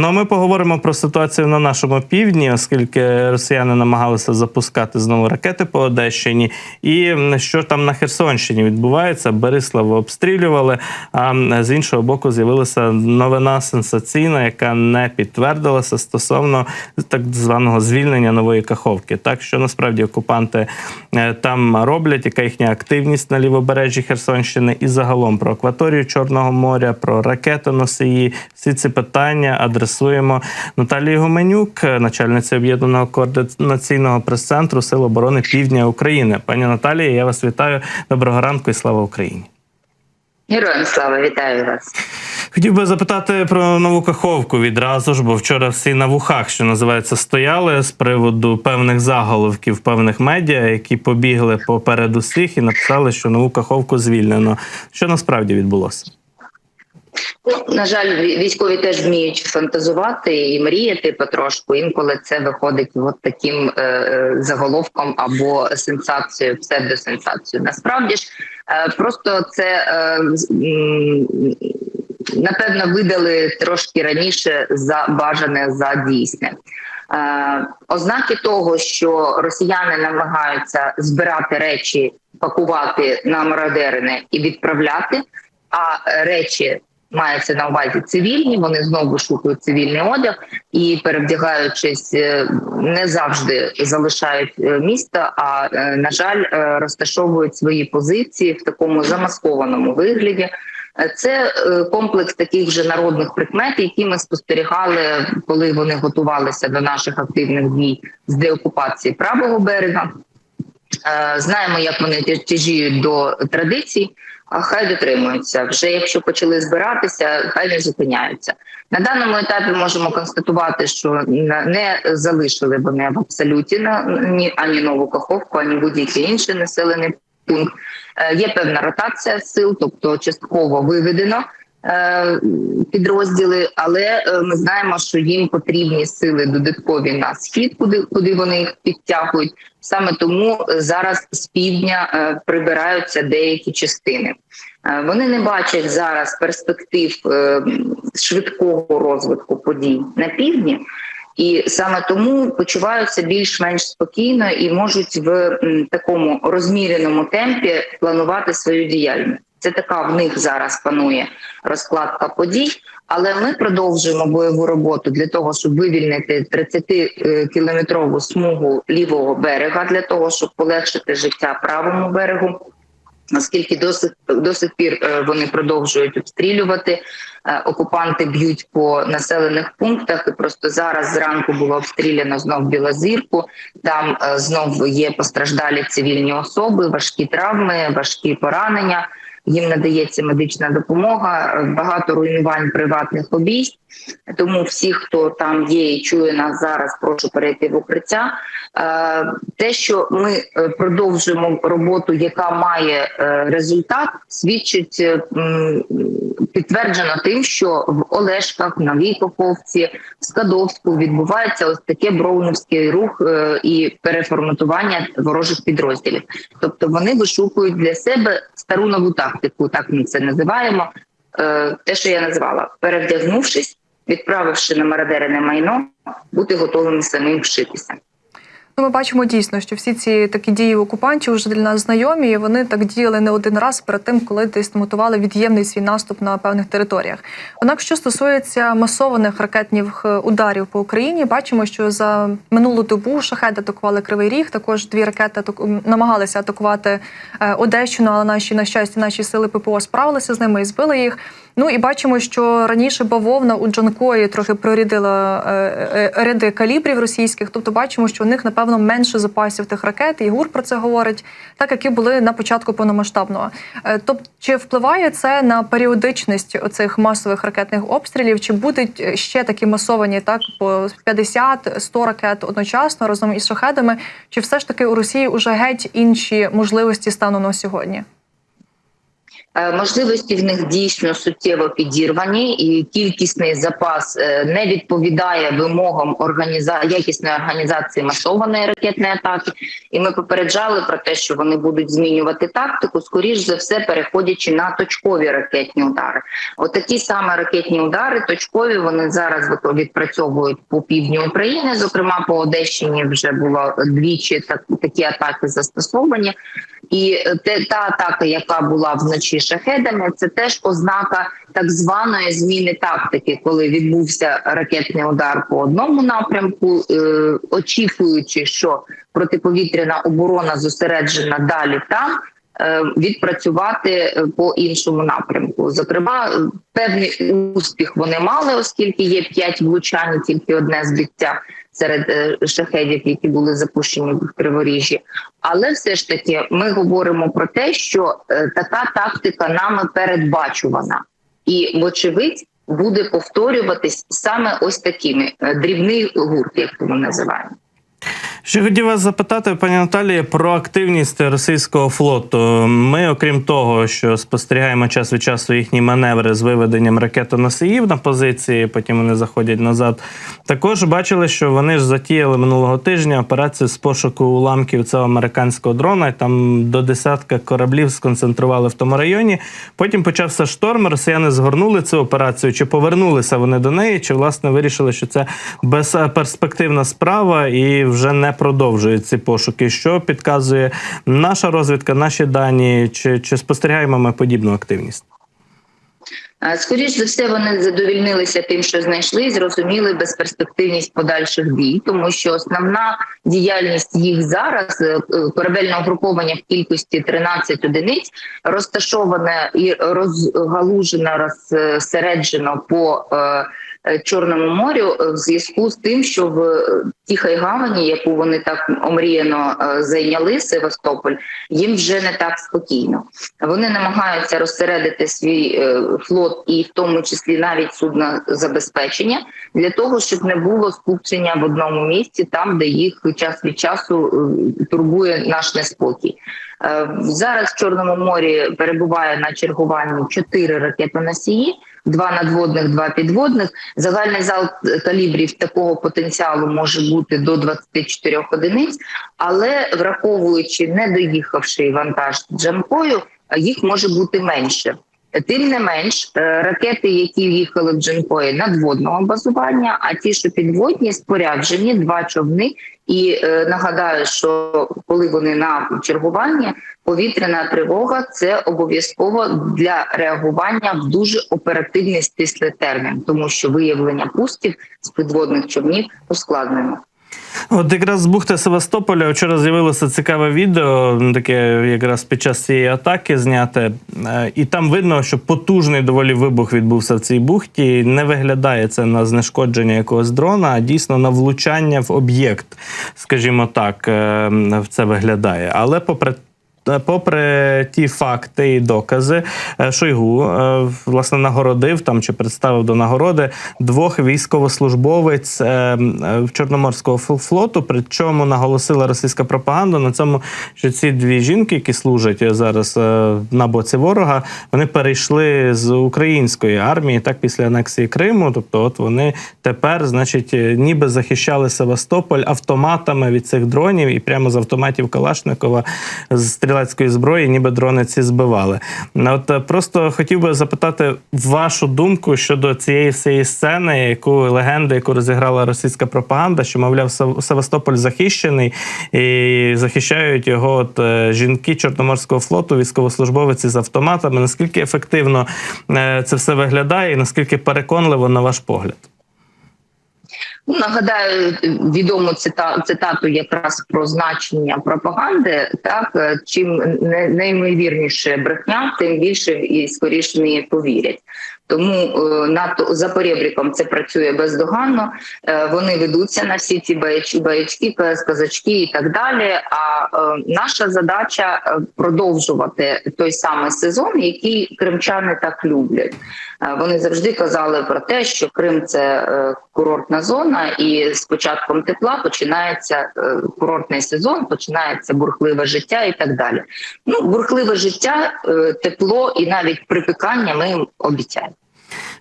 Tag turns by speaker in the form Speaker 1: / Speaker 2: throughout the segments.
Speaker 1: Ну, а ми поговоримо про ситуацію на нашому півдні, оскільки росіяни намагалися запускати знову ракети по Одещині. І що там на Херсонщині відбувається? Бериславу обстрілювали. А з іншого боку, з'явилася новина сенсаційна, яка не підтвердилася стосовно так званого звільнення нової каховки. Так що насправді окупанти е, там роблять, яка їхня активність на лівобережжі Херсонщини, і загалом про акваторію Чорного моря, про ракетоносії. Всі ці питання адресуємо Наталії Гуменюк, начальниця об'єднаного координаційного прес-центру Сил оборони Півдня України. Пані Наталія, я вас вітаю. Доброго ранку і слава Україні.
Speaker 2: Героям слава, вітаю вас.
Speaker 1: Хотів би запитати про нову каховку відразу ж, бо вчора всі на вухах, що називається, стояли з приводу певних заголовків певних медіа, які побігли поперед усіх і написали, що нову каховку звільнено. Що насправді відбулося?
Speaker 2: Ну, на жаль, військові теж вміють фантазувати і мріяти потрошку. Інколи це виходить от таким е, е, заголовком або сенсацією, псевдосенсацією. Насправді ж е, просто це е, напевно видали трошки раніше за бажане за дійсне. Е, ознаки того, що росіяни намагаються збирати речі, пакувати на мародерини і відправляти, а речі мається на увазі цивільні. Вони знову шукають цивільний одяг і, перевдягаючись, е, не завжди залишають е, місто. А е, на жаль, розташовують свої позиції в такому замаскованому вигляді. Це комплекс таких вже народних прикмет, які ми спостерігали, коли вони готувалися до наших активних дій з деокупації правого берега. Е, Знаємо, як вони тя- тяжіють до традицій. А хай дотримуються. Вже якщо почали збиратися, хай не зупиняються. На даному етапі можемо констатувати, що не залишили вони в абсолюті на ні ані нову каховку, ані будь-який інший населений пункт. Е, Є певна ротація сил, тобто частково виведено підрозділи, але е, ми знаємо, що їм потрібні сили додаткові на схід, куди куди вони їх підтягують. Саме тому е, зараз з півдня е, прибираються деякі частини. Е, Вони не бачать зараз перспектив е, швидкого розвитку подій на півдні. І саме тому почуваються більш-менш спокійно і можуть в такому розміреному темпі планувати свою діяльність. Це така в них зараз панує розкладка подій. Але ми продовжуємо бойову роботу для того, щоб вивільнити 30-кілометрову смугу лівого берега, для того, щоб полегшити життя правому берегу. Оскільки до сих, до сих пір е, вони продовжують обстрілювати, е, окупанти б'ють по населених пунктах. І просто зараз зранку було обстріляно знов Білозірку. Там е, знов є постраждалі цивільні особи, важкі травми, важкі поранення. Їм надається медична допомога, багато руйнувань приватних обійств. Тому всі, хто там є і чує нас зараз, прошу перейти в укриття. Е, Те, що ми е, продовжуємо роботу, яка має е, результат, свідчить підтверджено тим, що в Олешках, Новій Каховці, в Скадовську відбувається ось таке броуновський рух е, і переформатування ворожих підрозділів. Тобто вони вишукують для себе стару нову тактику, так ми це називаємо. Е, Те, що я назвала, перевдягнувшись, відправивши на мародерене майно, бути готовими самим вшитися.
Speaker 3: Ми бачимо дійсно, що всі ці такі дії окупантів вже для нас знайомі. і Вони так діяли не один раз перед тим, коли десь мотували від'ємний свій наступ на певних територіях. Однак, що стосується масованих ракетних е, ударів по Україні, бачимо, що за минулу добу шахеди атакували Кривий Ріг. Також дві ракети намагалися атакувати е, Одещину, але наші на щастя, наші сили ППО справилися з ними і збили їх. Ну і бачимо, що раніше бавовна у Джанкої трохи прорядила е, ряди калібрів російських. Тобто бачимо, що у них напевно менше запасів тих ракет. І ГУР про це говорить, так які були на початку повномасштабного. Е, Тобто, чи впливає це на періодичність оцих масових ракетних обстрілів? Чи будуть ще такі масовані, так по 50-100 ракет одночасно разом із шахедами? Чи все ж таки у Росії уже геть інші можливості стану на сьогодні?
Speaker 2: Е, Можливості в них дійсно суттєво підірвані, і кількісний запас е, не відповідає вимогам організа... якісної організації масованої ракетної атаки. І ми попереджали про те, що вони будуть змінювати тактику, скоріш за все, переходячи на точкові ракетні удари. Отакі саме ракетні удари, точкові, вони зараз відпрацьовують по півдню України. Зокрема, по Одещині вже було двічі так, такі атаки застосовані. І е, те, та атака, яка була вночі шахедами, це теж ознака так званої зміни тактики, коли відбувся ракетний удар по одному напрямку, е, очікуючи, що протиповітряна оборона зосереджена далі там. е, Відпрацювати по іншому напрямку, зокрема, певний успіх вони мали, оскільки є п'ять влучань, тільки одне збиття серед е, шахедів, які були запущені в Криворіжжі. Але все ж таки ми говоримо про те, що е, така тактика нами передбачувана, і вочевидь буде повторюватись саме ось такими е, дрібний гурт, як ми називаємо.
Speaker 1: Ще хотів вас запитати, пані Наталія, про активність російського флоту. Ми, окрім того, що спостерігаємо час від часу їхні маневри з виведенням ракетоносіїв на позиції, потім вони заходять назад. Також бачили, що вони ж затіяли минулого тижня операцію з пошуку уламків цього американського дрона. Там до десятка кораблів сконцентрували в тому районі. Потім почався шторм. Росіяни згорнули цю операцію. Чи повернулися вони до неї, чи власне вирішили, що це безперспективна справа і вже не продовжують ці пошуки. Що підказує наша розвідка, наші дані, чи, чи спостерігаємо ми подібну активність?
Speaker 2: Е, Скоріш за все, вони задовільнилися тим, що знайшли, зрозуміли безперспективність подальших дій, тому що основна діяльність їх зараз е, е, корабельне угруповання в кількості 13 одиниць розташоване і розгалужено, розсереджено по е, Чорному морю е, в зв'язку з тим, що в е, Тихій гавані, яку вони так омріяно е, зайняли Севастополь, їм вже не так спокійно. Вони намагаються розсередити свій е, флот і в тому числі навіть суднозабезпечення для того, щоб не було скупчення в одному місці, там де їх час від часу е, турбує наш неспокій. Е, Зараз в Чорному морі перебуває на чергуванні чотири ракетоносії, два надводних, два підводних. Загальний зал калібрів такого потенціалу може бути до 24 одиниць, але враховуючи не доїхавши вантаж джамкою, їх може бути менше. Тим не менш, е, ракети, які їхали в Джанкої надводного базування, а ті, що підводні, споряджені два човни. І е, нагадаю, що коли вони на чергуванні, повітряна тривога це обов'язково для реагування в дуже оперативний стислий термін, тому що виявлення пустів з підводних човнів ускладнено.
Speaker 1: От якраз з бухти Севастополя вчора з'явилося цікаве відео, таке якраз під час цієї атаки зняте. Е, І там видно, що потужний доволі вибух відбувся в цій бухті. Не виглядає це на знешкодження якогось дрона, а дійсно на влучання в об'єкт, скажімо так, е, це виглядає. Але попри Попри ті факти і докази, е, Шойгу е, власне нагородив там чи представив до нагороди двох військовослужбовець е, е, Чорноморського фл- флоту. Причому наголосила російська пропаганда на цьому, що ці дві жінки, які служать зараз е, на боці ворога, вони перейшли з української армії так після анексії Криму. Тобто, от вони тепер, значить, е, ніби захищали Севастополь автоматами від цих дронів, і прямо з автоматів Калашникова з стрілецької зброї, ніби дрони ці збивали. От е, просто хотів би запитати вашу думку щодо цієї всієї сцени, яку легенди, яку розіграла російська пропаганда, що мовляв Севастополь захищений і захищають його от е, жінки Чорноморського флоту, військовослужбовиці з автоматами. Наскільки ефективно е, це все виглядає, і наскільки переконливо на ваш погляд?
Speaker 2: Ну, Нагадаю відому цита, цитату якраз про значення пропаганди. Так е, чим не- неймовірніше брехня, тим більше і скоріше не повірять. Тому е, НАТО за поребриком це працює бездоганно. Е, Вони ведуться на всі ці баяч- баячки, казачки і так далі. А е, наша задача продовжувати той самий сезон, який кримчани так люблять. Вони завжди казали про те, що Крим це курортна зона, і з початком тепла починається курортний сезон, починається бурхливе життя і так далі. Ну, бурхливе життя, тепло і навіть припікання ми їм обіцяємо.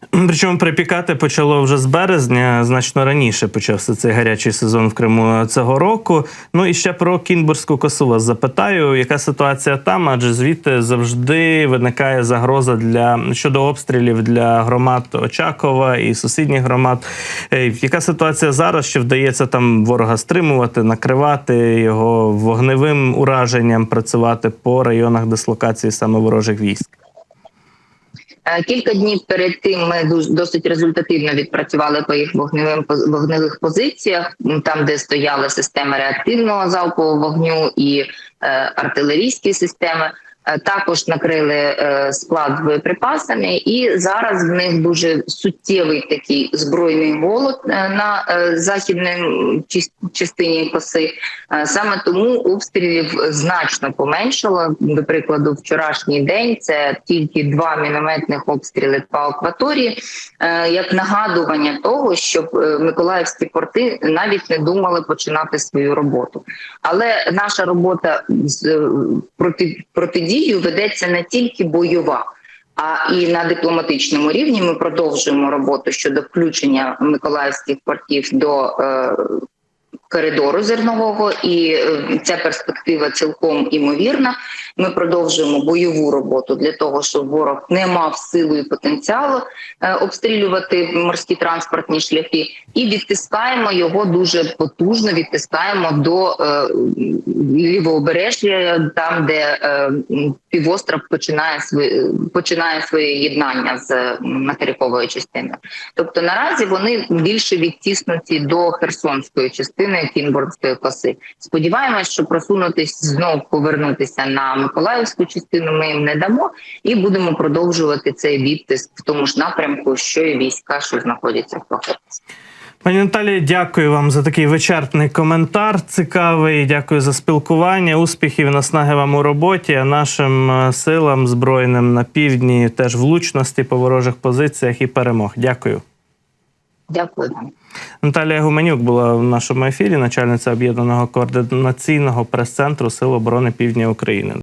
Speaker 1: Причому припікати почало вже з березня, значно раніше почався цей гарячий сезон в Криму цього року. Ну і ще про Кінбурзьку косу вас запитаю, яка ситуація там, адже звідти завжди виникає загроза для щодо обстрілів для громад Очакова і сусідніх громад. Е, Яка ситуація зараз? Чи вдається там ворога стримувати, накривати його вогневим ураженням, працювати по районах дислокації саме ворожих військ?
Speaker 2: Е, Кілька днів перед тим ми досить результативно відпрацювали по їх вогневим вогневих позиціях, там де стояли системи реактивного залпового вогню і е, артилерійські системи. Е, Також накрили е, склад боєприпасами, і зараз в них дуже суттєвий такий збройний голод е, на західній частині коси. Саме тому обстрілів значно поменшало. До прикладу, вчорашній день це тільки два мінометних обстріли по акваторії, як нагадування того, щоб миколаївські порти навіть не думали починати свою роботу. Але наша робота з проти протидію ведеться не тільки бойова. А і на дипломатичному рівні ми продовжуємо роботу щодо включення миколаївських портів до е, коридору зернового, і е, ця перспектива цілком імовірна. Ми продовжуємо бойову роботу для того, щоб ворог не мав силу і потенціалу е, обстрілювати морські транспортні шляхи, і відтискаємо його дуже потужно. Відтискаємо до е, лівобережжя, там де півостров починає своє починає своє єднання з материковою частиною. Тобто наразі вони більше відтіснуті до херсонської частини Кінбурзької коси. Сподіваємось, що просунутись знову повернутися на Миколаївську частину ми їм не дамо, і будемо продовжувати цей відтиск в тому ж напрямку, що і війська, що знаходяться в Покровці.
Speaker 1: Пані Наталі, дякую вам за такий вичерпний коментар. Цікавий. Дякую за спілкування. Успіхів, наснаги вам у роботі. А нашим е, силам збройним на півдні теж влучності по ворожих позиціях і перемог. Дякую.
Speaker 2: Дякую вам.
Speaker 1: Наталія Гуменюк була в нашому ефірі, начальниця об'єднаного координаційного прес-центру Сил оборони Півдня України.